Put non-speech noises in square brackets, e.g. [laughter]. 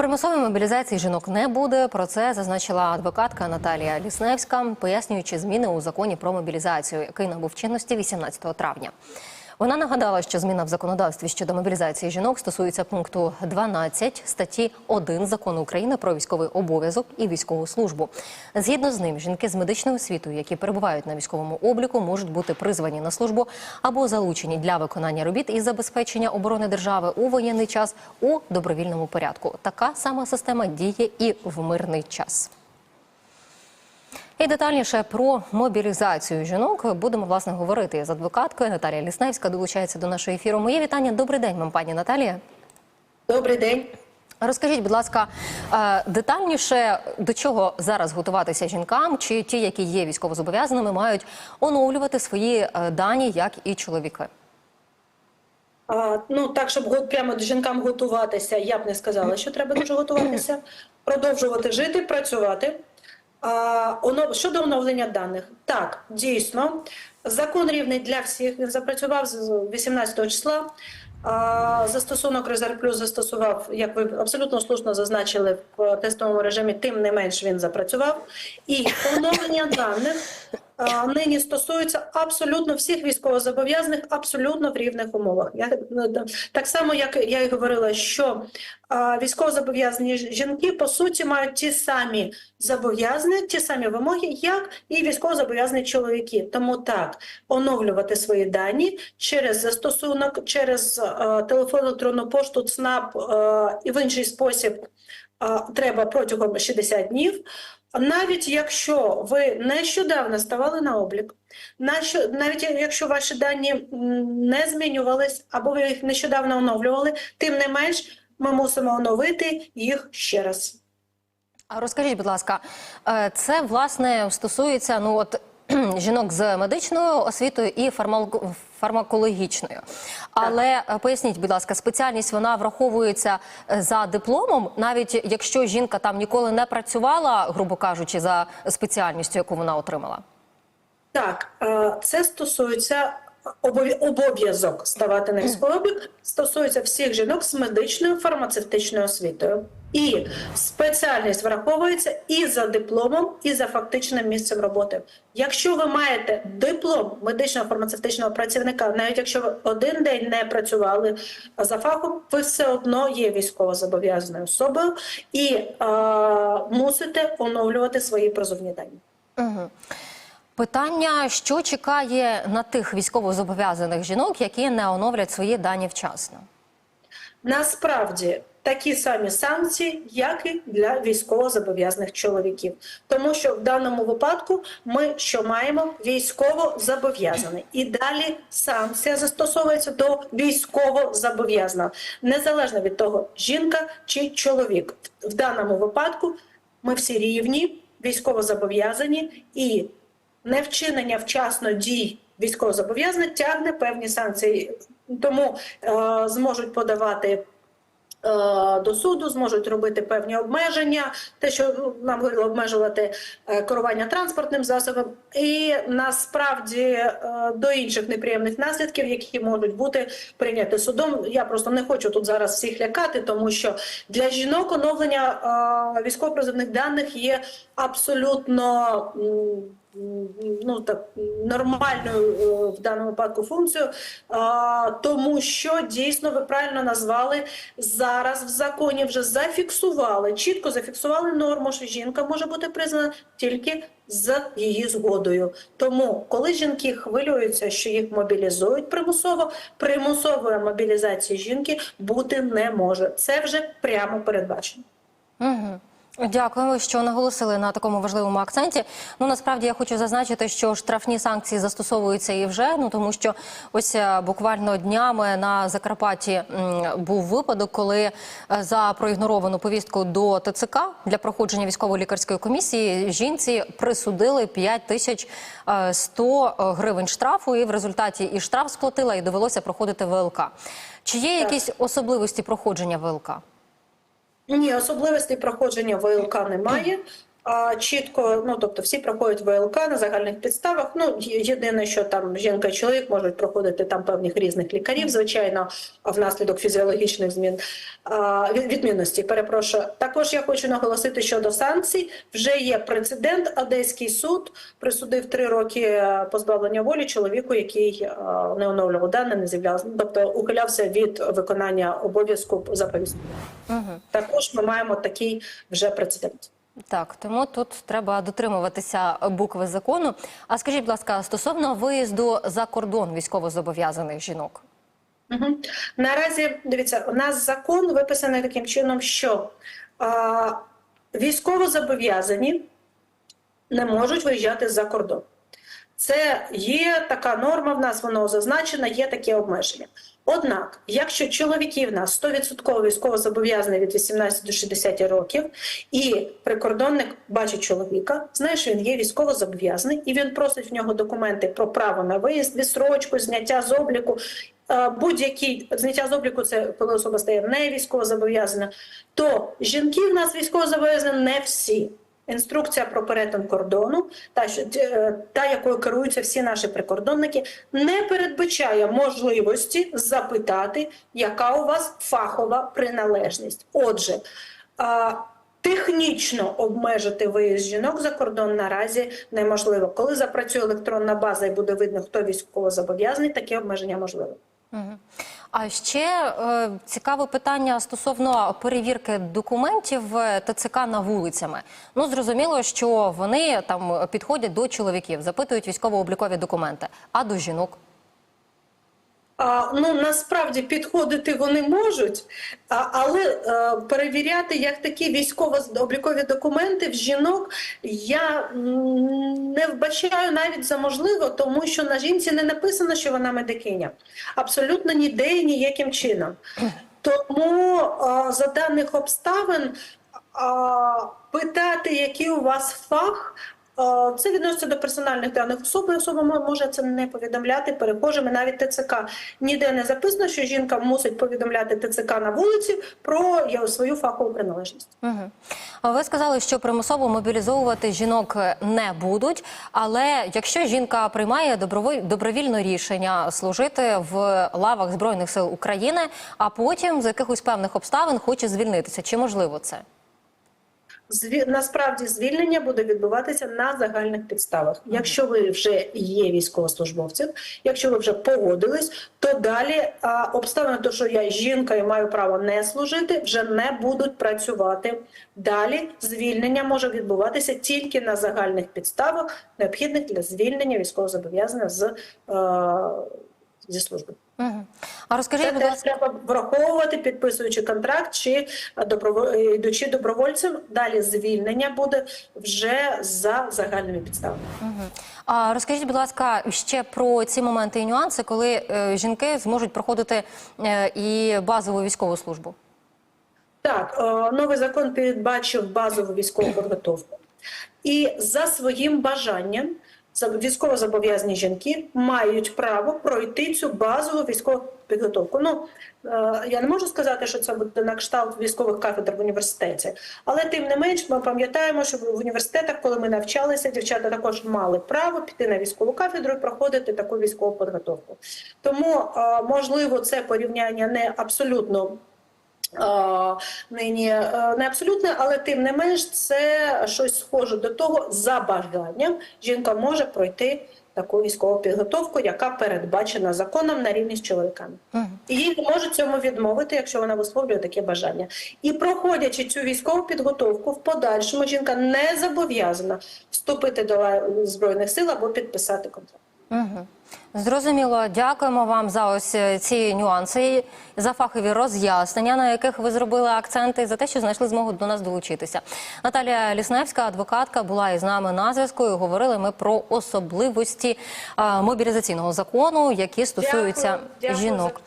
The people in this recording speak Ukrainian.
Примусової мобілізації жінок не буде. Про це зазначила адвокатка Наталія Лісневська, пояснюючи зміни у законі про мобілізацію, який набув чинності 18 травня. Вона нагадала, що зміна в законодавстві щодо мобілізації жінок стосується пункту 12 статті 1 закону України про військовий обов'язок і військову службу. Згідно з ним, жінки з медичною освітою, які перебувають на військовому обліку, можуть бути призвані на службу або залучені для виконання робіт із забезпечення оборони держави у воєнний час у добровільному порядку. Така сама система діє і в мирний час. І детальніше про мобілізацію жінок будемо власне говорити з адвокаткою. Наталія Лісневська долучається до нашого ефіру. Моє вітання. Добрий день, вам, пані Наталія. Добрий день. Розкажіть, будь ласка, е, детальніше до чого зараз готуватися жінкам, чи ті, які є військовозобов'язаними, мають оновлювати свої е, дані, як і чоловіки? А, ну так, щоб прямо жінкам готуватися, я б не сказала, що треба дуже готуватися. Продовжувати жити, працювати. Щодо оновлення даних, так, дійсно, закон рівний для всіх. Він запрацював з 18 числа. Застосунок Резерв Плюс застосував, як ви абсолютно слушно зазначили в тестовому режимі, тим не менш він запрацював. І оновлення даних нині стосується абсолютно всіх військовозобов'язаних, абсолютно в рівних умовах. Я ну, так само, як я й говорила, що а, військовозобов'язані жінки по суті мають ті самі зобов'язання, ті самі вимоги, як і військовозобов'язані чоловіки. Тому так оновлювати свої дані через застосунок, через е, телефон, електронну пошту, ЦНАП е, і в інший спосіб е, треба протягом 60 днів. Навіть якщо ви нещодавно ставали на облік, навіть якщо ваші дані не змінювались або ви їх нещодавно оновлювали, тим не менш ми мусимо оновити їх ще раз. А розкажіть, будь ласка, е, це власне стосується ну от [clears throat] жінок з медичною освітою і фармал- фармакологічною. Але е, поясніть, будь ласка, спеціальність вона враховується е, за дипломом, навіть якщо жінка там ніколи не працювала, грубо кажучи, за спеціальністю, яку вона отримала. Так, е, це стосується обов'я- обов'язок ставати на військовий [clears throat] облік, стосується всіх жінок з медичною фармацевтичною освітою. І спеціальність враховується і за дипломом, і за фактичним місцем роботи. Якщо ви маєте диплом медичного фармацевтичного працівника, навіть якщо ви один день не працювали за фахом, ви все одно є військовозобов'язаною особою і е, мусите оновлювати свої призовні дані. Угу. Питання, що чекає на тих військовозобов'язаних жінок, які не оновлять свої дані вчасно? Насправді такі самі санкції, як і для військовозобов'язаних чоловіків, тому що в даному випадку ми що маємо військовозобов'язаний, і далі санкція застосовується до військовозобов'язаного, незалежно від того, жінка чи чоловік. В даному випадку ми всі рівні, військовозобов'язані і невчинення вчасно дій військовозобов'язаних тягне певні санкції. Тому е, зможуть подавати е, до суду, зможуть робити певні обмеження, те, що нам говорили, обмежувати е, керування транспортним засобом, і насправді е, до інших неприємних наслідків, які можуть бути прийняті судом. Я просто не хочу тут зараз всіх лякати, тому що для жінок оновлення військово-призовних даних є абсолютно. Ну так нормальною е, в даному випадку функцією, тому що дійсно ви правильно назвали зараз в законі вже зафіксували, чітко зафіксували норму, що жінка може бути признана тільки з її згодою. Тому, коли жінки хвилюються, що їх мобілізують примусово, примусової мобілізації жінки бути не може. Це вже прямо передбачено. Угу. Дякуємо, що наголосили на такому важливому акценті. Ну насправді я хочу зазначити, що штрафні санкції застосовуються і вже. Ну тому що ось е, буквально днями на Закарпатті був випадок, коли е, за проігноровану повістку до ТЦК для проходження військово-лікарської комісії жінці присудили 5 тисяч е, 100 гривень штрафу, і в результаті і штраф сплатила, і довелося проходити ВЛК. Чи є якісь особливості проходження ВЛК? Ні, особливостей проходження ВЛК немає. А, чітко, ну тобто всі проходять ВЛК на загальних підставах. Ну єдине, що там жінка і чоловік можуть проходити там певних різних лікарів, звичайно, внаслідок фізіологічних змін відмінності. Перепрошую. Також я хочу наголосити щодо санкцій. Вже є прецедент. Одеський суд присудив три роки позбавлення волі чоловіку, який не оновлював дані, не з'являвся, тобто ухилявся від виконання обов'язку за повісткою. Угу. Також ми маємо такий вже прецедент. Так, тому тут треба дотримуватися букви закону. А скажіть, будь ласка, стосовно виїзду за кордон військовозобов'язаних жінок. Угу. Наразі дивіться, у нас закон виписаний таким чином, що е військовозобов'язані не можуть виїжджати за кордон. Це є така норма, в нас воно зазначено, є такі обмеження. Однак, якщо чоловіки в нас 100% військовозобов'язані від 18 до 60 років, і прикордонник бачить чоловіка, знає, що він є військовозобов'язаний, і він просить в нього документи про право на виїзд, відсрочку, зняття з обліку, е, будь-який зняття з обліку, це коли особа стає не військовозобов'язана, то жінки в нас військовозобов'язані не всі. Інструкція про перетин кордону, та, е, та якою керуються всі наші прикордонники, не передбачає можливості запитати, яка у вас фахова приналежність. Отже, технічно обмежити виїзд жінок за кордон наразі неможливо. Коли запрацює електронна база і буде видно, хто військово зобов'язаний, таке обмеження можливе. Угу. А ще е, цікаве питання стосовно перевірки документів е, ТЦК на вулицями. Ну зрозуміло, що вони там підходять до чоловіків, запитують військово-облікові документи, а до жінок. Ну насправді підходити вони можуть, але е, перевіряти як такі військово-облікові документи в жінок я не вбачаю навіть за можливо, тому що на жінці не написано, що вона медикиня. Абсолютно ніде і ніяким чином. Тому е, за даних обставин питати, який у вас фах. Е, Це відноситься до персональних даних особи. Особа може це не повідомляти перехожим і навіть ТЦК. Ніде не записано, що жінка мусить повідомляти ТЦК на вулиці про свою фахову приналежність. Угу. Ви сказали, що примусово мобілізовувати жінок не будуть. Але якщо жінка приймає добровільне рішення служити в лавах збройних сил України, а потім з якихось певних обставин хоче звільнитися, чи можливо це? Насправді звільнення буде відбуватися на загальних підставах. Якщо ви вже є військовослужбовцем, якщо ви вже погодились, то далі а, обставини, то що я жінка і маю право не служити, вже не будуть працювати. Далі звільнення може відбуватися тільки на загальних підставах, необхідних для звільнення військовозобов'язаних з е... зі служби. Угу. А розкажіть, Це будь ласка. треба враховувати, підписуючи контракт чи доброво... йдучи добровольцем. Далі звільнення буде вже за загальними підставами. А розкажіть, будь ласка, ще про ці моменти і нюанси, коли е, жінки зможуть проходити е, і базову військову службу. Так, е, новий закон передбачив базову військову підготовку, і за своїм бажанням військовозобов'язані жінки мають право пройти цю базову військову підготовку. Ну е, я не можу сказати, що це буде на кшталт військових кафедр в університеті, але тим не менш, ми пам'ятаємо, що в університетах, коли ми навчалися, дівчата також мали право піти на військову кафедру і проходити таку військову підготовку. Тому е, можливо, це порівняння не абсолютно. Нині е, не абсолютне, але тим не менш це щось схоже до того, за бажанням жінка може пройти таку військову підготовку, яка передбачена законом на рівні з чоловіками. Мгм. І їй не можуть цьому відмовити, якщо вона висловлює таке бажання. І проходячи цю військову підготовку, в подальшому жінка не зобов'язана вступити до збройних сил або підписати контракт. Угу. Зрозуміло, дякуємо вам за ось е, ці нюанси, за фахові роз'яснення, на яких ви зробили акценти, за те, що знайшли змогу до нас долучитися. Наталія Лісневська, адвокатка, була із нами на зв'язку. і Говорили ми про особливості а, мобілізаційного закону, які стосуються Дякую, дякую жінок.